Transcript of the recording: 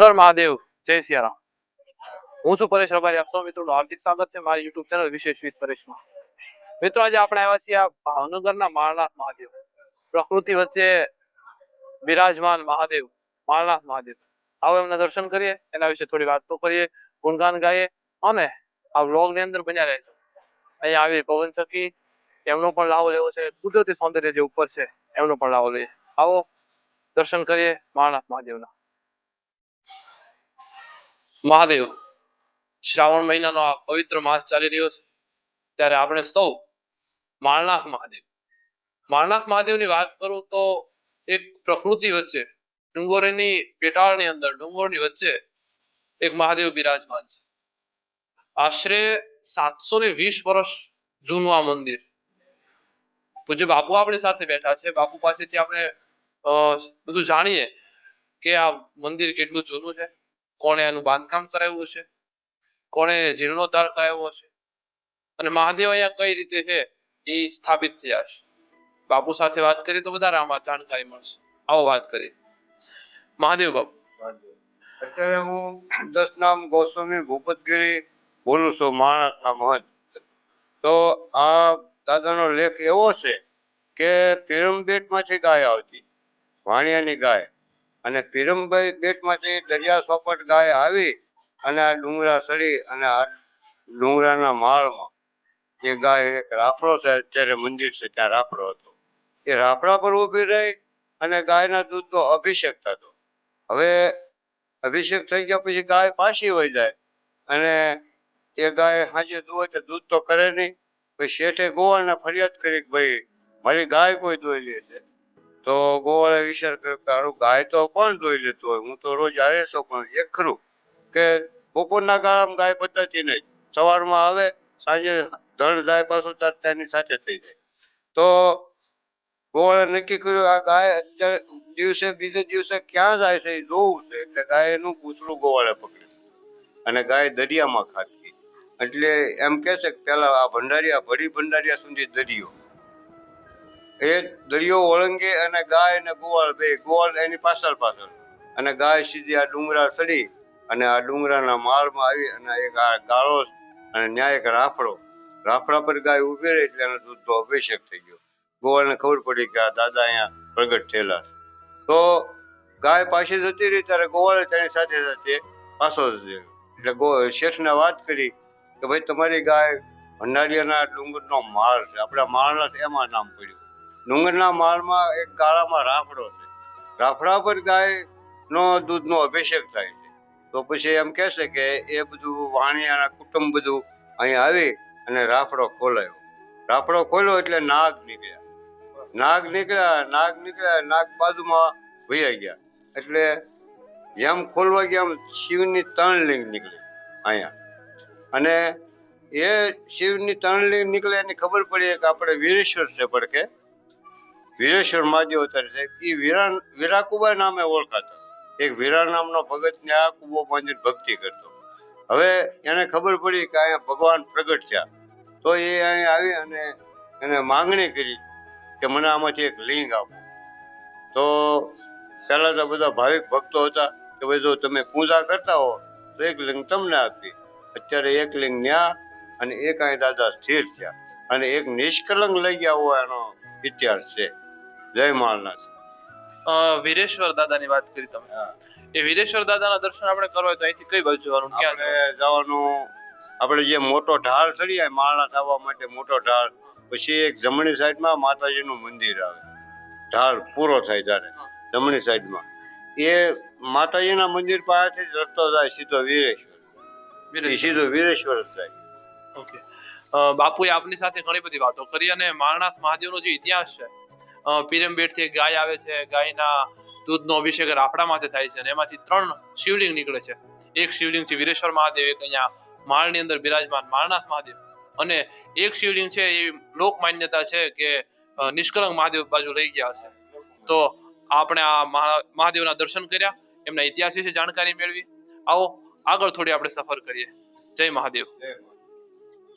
હર મહાદેવ, જય સિયારામ. હું છું પરેશ રબારી, આપ સૌ મિત્રોનું હાર્દિક સ્વાગત છે મારી યુટ્યુબ ચેનલ વિશેષ વિથ પરેશમાં. મિત્રો, આજે આપણે આવ્યા છીએ ભાવનગરના માળનાથ મહાદેવ. પ્રકૃતિ વચ્ચે બિરાજમાન મહાદેવ, માળનાથ મહાદેવ. આવો એમના દર્શન કરીએ, એના વિશે થોડી વાતો કરીએ, ગુણગાન ગાઈએ અને આ વ્લોગની અંદર બન્યા રહેજો. અહીંયા આવી પવન ચકી, એમનો પણ લાવો લેવો છે. કુદરતી સૌંદર્ય જે ઉપર છે, એમનો પણ લાવો લઈએ. આવો, દર્શન કરીએ માળનાથ મહાદેવના. મહાદેવ, શ્રાવણ મહિનાનો આ પવિત્ર માસ ચાલી રહ્યો છે. ત્યારે આપણે સૌ માળનાથ મહાદેવ. માળનાથ મહાદેવની વાત કરું તો એક પ્રકૃતિ વચ્ચે, ડુંગોરીની પેટાળની અંદર, ડુંગોરની વચ્ચે એક મહાદેવ બિરાજમાન છે. આશરે સાતસો ને વીસ વર્ષ જૂનું આ મંદિર. પૂજ્ય બાપુ આપણી સાથે બેઠા છે. બાપુ પાસેથી આપણે બધું જાણીએ કે આ મંદિર કેટલું જૂનું છે? કોણે આનું બાંધકામ કરાવ્યું છે કોણે જીર્ણોદ્ધાર કરાવ્યો છે અને મહાદેવ અહીંયા કઈ રીતે છે એ સ્થાપિત થયા છે બાપુ સાથે વાત કરીએ તો વધારે આમાં જાણકારી મળશે. આવો વાત કરીએ. મહાદેવ બાપુ. અત્યારે હું દસ નામ ગોસ્વામી ભૂપતગીરી બોલું છું મહારાષ્ટ્રના મહંત. તો આ દાદાનો લેખ એવો છે કે પિરમબેટમાંથી ગાય આવતી, વાણિયાની ગાય. અને પીરમભાઈ બેટમાંથી દરિયા સોપટ ગાય આવી અને આ ડુંગરા સડી અને આ ડુંગરાના માળમાં એ ગાય એક રાફડો છે, અત્યારે મંદિર છે, ત્યાં રાફડો હતો. એ રાફડા પર ઊભી રહી અને ગાયના દૂધનો અભિષેક થતો. હવે અભિષેક થઈ ગયા પછી ગાય પાછી હોય જાય અને એ ગાય સાંજે દુવે તો દૂધ તો કરે નહીં. પછી શેઠે ગોવાળને ફરિયાદ કરી કે ભાઈ, મારી ગાય કોઈ દોઈ લે છે. તો ગોવાળે વિચાર કર્યો કે હારું ગાય તો કોણ દોઈ લેતું હોય? હું તો રોજ હારે છું પણ એક ખરું કે બપોરના ગાળામાં ગાય બતાતી નહીં. સવારમાં આવે, સાંજે ધણ જાય પાછું તાર તેની સાથે થઈ જાય. તો ગોવાળે નક્કી કર્યું, આ ગાય અત્યારે દિવસે, બીજે દિવસે ક્યાં જાય છે એ જોવું છે? એટલે ગાય એનું પૂછડું ગોવાળે પકડ્યું અને ગાય દરિયામાં ખાતી. એટલે એમ કે છે કે પેલા આ ભંડારિયા, ભડી ભંડારિયા સુધી દરિયો. એ દરિયો ઓળંગે અને ગાય અને ગોવાળ બે, ગોવાળ એની પાછળ પાછળ. અને ગાય સીધી આ ડુંગરા ચડી અને આ ડુંગરાના માળમાં આવી અને એક આ ગાળો અને ન્યાય એક રાફડો. રાફડા પર ગાય ઊભી રહી એટલે એનો દૂધનો અભિષેક થઈ ગયો. ગોવાળને ખબર પડી કે આ દાદા અહીંયા પ્રગટ થયેલા. તો ગાય પાછી જતી રહી ત્યારે ગોવાળે તેની સાથે સાથે પાછો જતો. એટલે ગો, શેઠને વાત કરી કે ભાઈ તમારી ગાય ભંડારીયાના ડુંગરનો માળ છે. આપણા માળના એમાં નામ પડ્યું. ડુંગરના માળમાં એક ગાળામાં રાફડો છે. રાફડા પર ગાય નો દૂધનો અભિષેક થાય છે. તો પછી એમ કહેશે કે એ બધું વાણિયાના કુટુંબ બધું અહીંયા આવી અને રાફડો ખોલાયો. રાફડો ખોલ્યો એટલે નાગ નીકળ્યા. નાગ નીકળ્યા નાગ નીકળ્યા, નાગ બાજુમાં ભૈયા ગયા. એટલે જેમ ખોલવા ગયા એમ શિવની ત્રણ લિંગ નીકળી અહીંયા. અને એ શિવની ત્રણ લિંગ નીકળે એની ખબર પડી કે આપણે વીરેશ્વર છે પડકે વીરેશ્વર મહાદેવ અત્યારે છે. એ વીરા વીરાકુબા નામે ઓળખાતા. એક વીરા નામનો ભગત ને આ કુબો બાંધીને ભક્તિ કરતો. હવે એને ખબર પડી કે અહીંયા ભગવાન પ્રગટ થયા. તો એ અહીંયા આવી અને એને માંગણી કરી કે મને આમાંથી એક લિંગ આપો. તો પહેલા તો બધા ભાવિક ભક્તો હતા કે ભાઈ જો તમે પૂજા કરતા હો, તો એક લિંગ તમને આપી અત્યારે એક લિંગ ન્યા અને એક અહીં દાદા સ્થિર થયા. અને એક નિષ્કલંક લઈ ગયા હોવા એનો ઇતિહાસ છે. જય માલનાથ. વીરેશ્વર દાદાની વાત કરી તમે. એ વીરેશ્વર દાદાના દર્શન આપણે કરવા હોય તો અહીંથી કઈ બાજુ જવાનું? ક્યાં જવાનું આપણે જે મોટો ઢાળ ચડીએ માળનાથ આવવા માટે મોટો ઢાળ પછી એક જમણી સાઈડમાં માતાજીનું મંદિર આવે. ઢાળ પૂરો થાય ત્યારે જમણી સાઈડમાં. એ માતાજીના મંદિર પાસેથી જ રસ્તો જાય સીધો વીરેશ્વર. સીધો વીરેશ્વર જ જાય. ઓકે. બાપુએ આપની સાથે ઘણી બધી વાતો કરી અને મારનાથ મહાદેવનો જે ઇતિહાસ છે પીરમબેટથી ગાય આવે છે. ગાયના દૂધનો અભિષેક રાફડામાંથી થાય છે અને એમાંથી ત્રણ શિવલિંગ નીકળે છે. એક શિવલિંગ છે વીરેશ્વર મહાદેવ, એક અહીંયા માળની અંદર બિરાજમાન માળનાથ મહાદેવ અને એક શિવલિંગ છે એ લોક માન્યતા છે કે નિષ્કલંક મહાદેવ બાજુ લઈ ગયા હશે. તો આપણે આ મહા- મહાદેવના દર્શન કર્યા, એમના ઇતિહાસ વિશે જાણકારી મેળવી. આવો, આગળ થોડી આપણે સફર કરીએ. જય મહાદેવ.